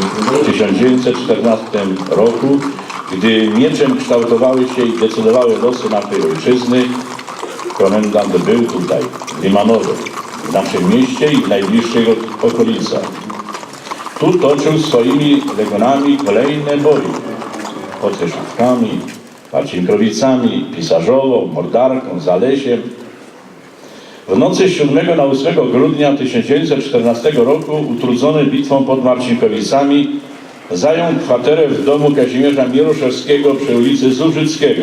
w 1914 roku, gdy mieczem kształtowały się i decydowały losy naszej ojczyzny, komendant był tutaj, w Limanowie, w naszym mieście i w najbliższych okolicach. Tu toczył swoimi legionami kolejne boje pod Hyszówkami, Marcinkrowicami, Pisarzową, Mordarką, Zalesiem. W nocy z 7 na 8 grudnia 1914 roku, utrudzony bitwą pod Marcinkowicami, zajął kwaterę w domu Kazimierza Mieroszewskiego przy ulicy Zużyckiego,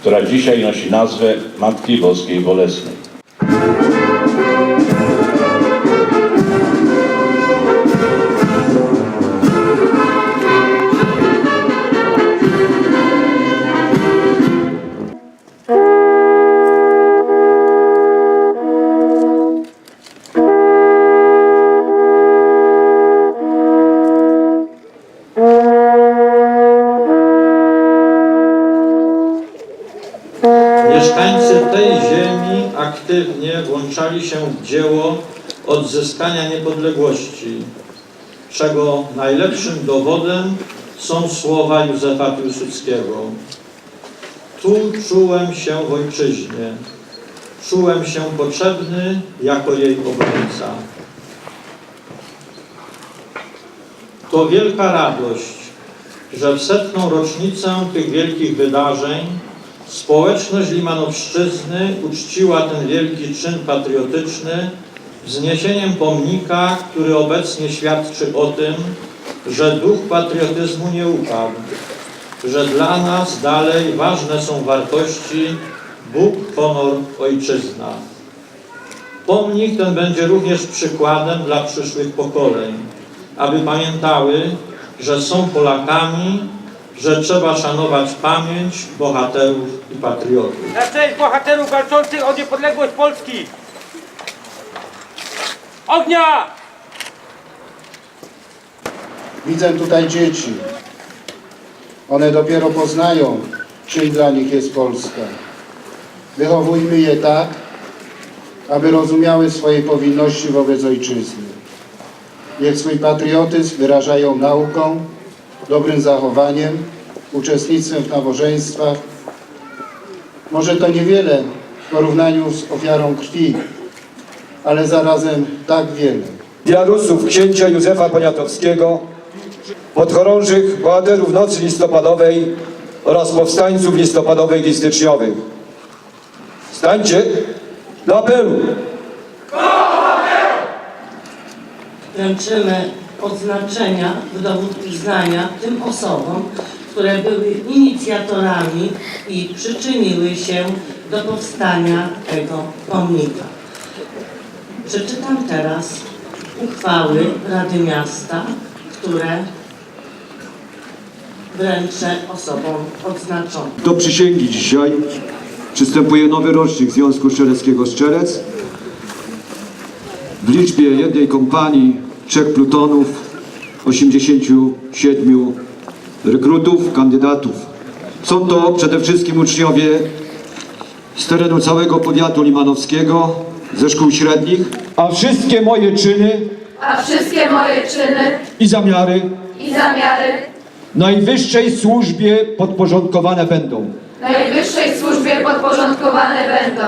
która dzisiaj nosi nazwę Matki Boskiej Bolesnej. Mieszkańcy tej ziemi aktywnie włączali się w dzieło odzyskania niepodległości, czego najlepszym dowodem są słowa Józefa Piłsudskiego. Tu czułem się w ojczyźnie, czułem się potrzebny jako jej obrońca. To wielka radość, że w setną rocznicę tych wielkich wydarzeń społeczność Limanowszczyzny uczciła ten wielki czyn patriotyczny wzniesieniem pomnika, który obecnie świadczy o tym, że duch patriotyzmu nie upadł, że dla nas dalej ważne są wartości Bóg, honor, ojczyzna. Pomnik ten będzie również przykładem dla przyszłych pokoleń, aby pamiętały, że są Polakami, że trzeba szanować pamięć bohaterów i patriotów. Na cześć bohaterów walczących o niepodległość Polski! Ognia! Widzę tutaj dzieci. One dopiero poznają, czym dla nich jest Polska. Wychowujmy je tak, aby rozumiały swoje powinności wobec ojczyzny. Niech swój patriotyzm wyrażają nauką, dobrym zachowaniem, uczestnictwem w nabożeństwach. Może to niewiele w porównaniu z ofiarą krwi, ale zarazem tak wiele. Diarusów księcia Józefa Poniatowskiego, podchorążych bohaterów Nocy Listopadowej oraz powstańców listopadowych i styczniowych. Stańcie do apelu! wręczymy odznaczenia w dowód uznania tym osobom, które były inicjatorami i przyczyniły się do powstania tego pomnika. Przeczytam teraz uchwały Rady Miasta, które wręczę osobom odznaczonym. Do przysięgi dzisiaj przystępuje nowy rocznik Związku Strzeleckiego Strzelec. W liczbie jednej kompanii, trzech plutonów, 87 rekrutów, kandydatów. Są to przede wszystkim uczniowie z terenu całego powiatu limanowskiego, ze szkół średnich, a wszystkie moje czyny a wszystkie moje czyny i zamiary i zamiary najwyższej służbie podporządkowane będą. najwyższej służbie podporządkowane będą.